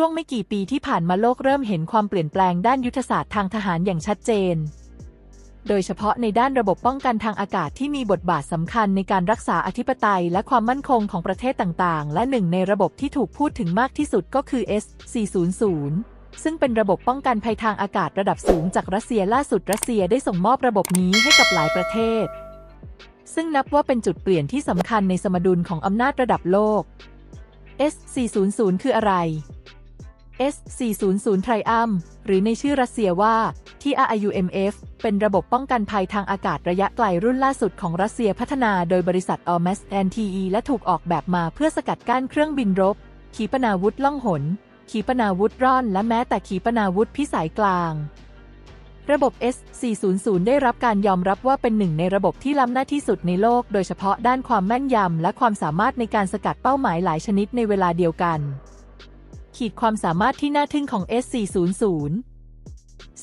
ช่วงไม่กี่ปีที่ผ่านมาโลกเริ่มเห็นความเปลี่ยนแปลงด้านยุทธศาสตร์ทางทหารอย่างชัดเจน โดยเฉพาะในด้านระบบป้องกันทางอากาศที่มีบทบาทสำคัญในการรักษาอธิปไตยและความมั่นคงของประเทศต่างๆ และหนึ่งในระบบที่ถูกพูดถึงมากที่สุดก็คือ S-400 ซึ่งเป็นระบบป้องกันภัยทางอากาศระดับสูงจากรัสเซียล่าสุดรัสเซียได้ส่งมอบระบบนี้ให้กับหลายประเทศ ซึ่งนับว่าเป็นจุดเปลี่ยนที่สำคัญในสมดุลของอำนาจระดับโลก S400 คืออะไร S400 Triumph หรือในชื่อรัสเซียว่า TRIUMF เป็นระบบป้องกันภัยทางอากาศระยะไกลรุ่นล่าสุดของรัสเซียพัฒนาโดยบริษัท a l m a s NTE และถูกออกแบบมาเพื่อสกัดกั้นเครื่องบินรบ ขีปนาวุธล่องหน ขีปนาวุธร่อน และแม้แต่ขีปนาวุธพิสัยกลาง ระบบ S400 ได้รับการยอมรับว่าเป็นหนึ่งในระบบที่ล้ำหน้าที่สุดในโลก โดยเฉพาะด้านความแม่นยำและความสามารถในการสกัดเป้าหมายหลายชนิดในเวลาเดียวกัน ขีดความสามารถที่น่าทึ่งของ S400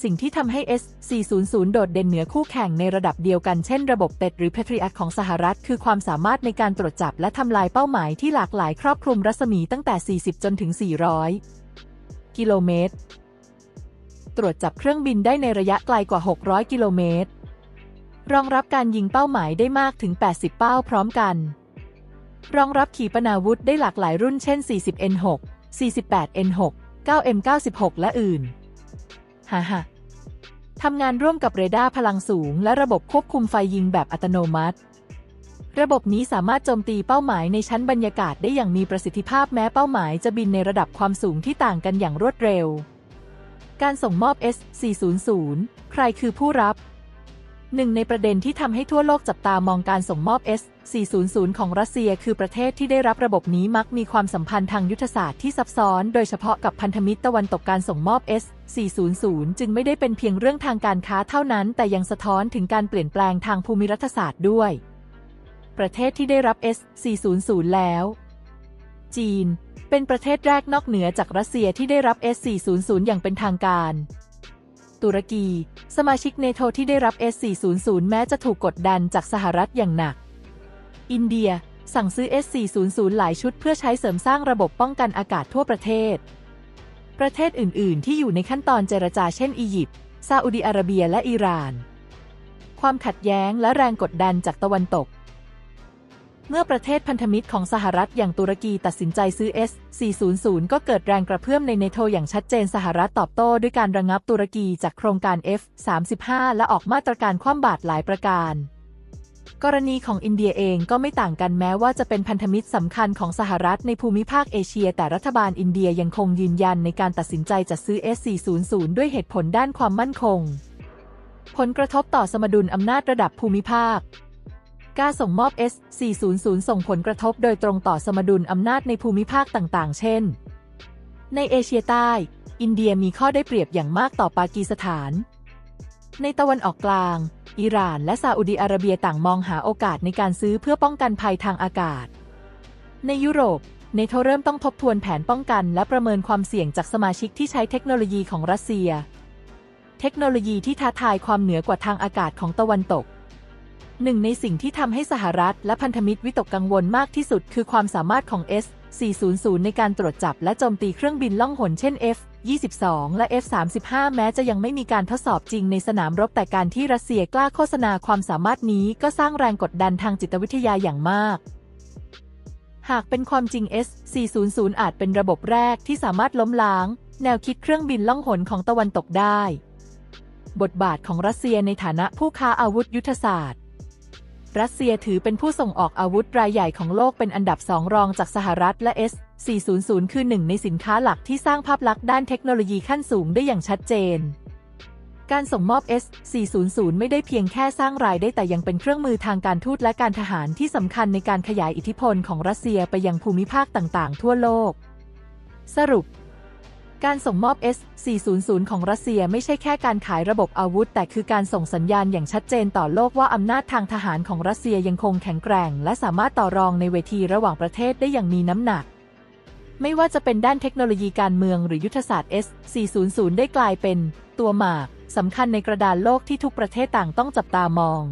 สิ่งที่ทำให้ S400 โดดเด่นเหนือคู่แข่งในระดับเดียวกันเช่นระบบเต็ดหรือ Patriot ของสหรัฐ คือความสามารถในการตรวจจับและทำลายเป้าหมายที่หลากหลายครอบคลุมรัศมีตั้งแต่ 40 จนถึง 400 กิโลเมตร ตรวจจับเครื่องบินได้ในระยะไกลกว่า 600 กิโลเมตร รองรับการยิงเป้าหมายได้มากถึง 80 เป้าพร้อมกัน รองรับขีปนาวุธได้หลากหลายรุ่นเช่น 40N6 48N6 9M96 และอื่น ฮ่าฮ่าทำงานร่วมกับเรดาร์พลังสูง และระบบควบคุมไฟยิงแบบอัตโนมัติ ระบบนี้สามารถโจมตีเป้าหมายในชั้นบรรยากาศได้อย่างมีประสิทธิภาพแม้เป้าหมายจะบินในระดับความสูงที่ต่างกันอย่างรวดเร็ว การส่งมอบ S400 ใครคือผู้รับ หนึ่งในประเด็นที่ทำให้ทั่วโลกจับตามองการส่งมอบ S400 ของรัสเซียคือประเทศที่ได้รับระบบนี้มักมีความสัมพันธ์ทางยุทธศาสตร์ที่ซับซ้อน โดยเฉพาะกับพันธมิตรตะวันตกการส่งมอบ S400 จึงไม่ได้เป็นเพียงเรื่องทางการค้าเท่านั้น แต่ยังสะท้อนถึงการเปลี่ยนแปลงทางภูมิรัฐศาสตร์ด้วย ประเทศที่ได้รับ S400 แล้ว จีน เป็นประเทศแรกนอกเหนือจากรัสเซียที่ได้รับ S400 อย่างเป็นทางการ ตุรกี สมาชิกเนโตที่ได้รับ S400 แม้จะถูกกดดันจากสหรัฐอย่างหนัก อินเดียสั่งซื้อ S400 หลายชุดเพื่อใช้เสริมสร้างระบบป้องกันอากาศทั่วประเทศ ประเทศอื่น ๆ ที่อยู่ในขั้นตอนเจรจาเช่นอียิปต์ซาอุดิอาระเบียและอิหร่าน ความขัดแย้งและแรงกดดันจากตะวันตก เมื่อประเทศพันธมิตรของสหรัฐอย่างตุรกีตัดสินใจซื้อ S400 ก็เกิดแรงกระเพื่อมในเนโตอย่างชัดเจนสหรัฐตอบโต้ด้วยการระงับตุรกีจากโครงการ F35 และออกมาตรการคว่ำบาตรหลายประการกรณีของอินเดียเองก็ไม่ต่างกันแม้ว่าจะเป็นพันธมิตรสำคัญของสหรัฐในภูมิภาคเอเชีย แต่รัฐบาลอินเดียยังคงยืนยันในการตัดสินใจจัดซื้อ S400 ด้วยเหตุผลด้านความมั่นคง ผลกระทบต่อสมดุลอำนาจระดับภูมิภาค การส่งมอบ S400 ส่งผลกระทบโดยตรงต่อสมดุลอำนาจในภูมิภาคต่าง ๆ เช่น ในเอเชียใต้ อินเดียมีข้อได้เปรียบอย่างมากต่อปากีสถาน ในตะวันออกกลาง อิหร่านและซาอุดิอาระเบียต่างมองหาโอกาสในการซื้อเพื่อป้องกันภัยทางอากาศ ในยุโรปเนโธเริ่มต้องทบทวนแผนป้องกัน และประเมินความเสี่ยงจากสมาชิกที่ใช้เทคโนโลยีของรัสเซีย เทคโนโลยีที่ท้าทายความเหนือกว่าทางอากาศของตะวันตก หนึ่งในสิ่งที่ทำให้สหรัฐและพันธมิตรวิตกกังวลมากที่สุดคือความสามารถของ S-400 ในการตรวจจับและโจมตีเครื่องบินล่องหนเช่น F-22 และ F-35 แม้จะยังไม่มีการทดสอบจริงในสนามรบแต่การที่รัสเซียกล้าโฆษณาความสามารถนี้ก็สร้างแรงกดดันทางจิตวิทยาอย่างมาก หากเป็นความจริง S-400 อาจเป็นระบบแรกที่สามารถล้มล้าง แนวคิดเครื่องบินล่องหนของตะวันตกได้ บทบาทของรัสเซียในฐานะผู้ค้าอาวุธยุทธศาสตร์ รัสเซียถือเป็นผู้ส่งออกอาวุธรายใหญ่ของโลกเป็นอันดับสองรองจากสหรัฐและ S400 คือหนึ่งในสินค้าหลักที่สร้างภาพลักษณ์ด้านเทคโนโลยีขั้นสูงได้อย่างชัดเจน การส่งมอบ S400 ไม่ได้เพียงแค่สร้างรายได้แต่ยังเป็นเครื่องมือทางการทูตและการทหารที่สำคัญในการขยายอิทธิพลของรัสเซียไปยังภูมิภาคต่างๆ ทั่วโลก สรุป การส่งมอบ S400 ของรัสเซียไม่ใช่แค่การขายระบบอาวุธ แต่คือการส่งสัญญาณอย่างชัดเจนต่อโลกว่าอำนาจทางทหารของรัสเซียยังคงแข็งแกร่ง และสามารถต่อรองในเวทีระหว่างประเทศได้อย่างมีน้ำหนัก ไม่ว่าจะเป็นด้านเทคโนโลยีการเมืองหรือยุทธศาสตร์ S400 ได้กลายเป็น ตัวหมากสำคัญในกระดานโลกที่ทุกประเทศต่างต้องจับตามอง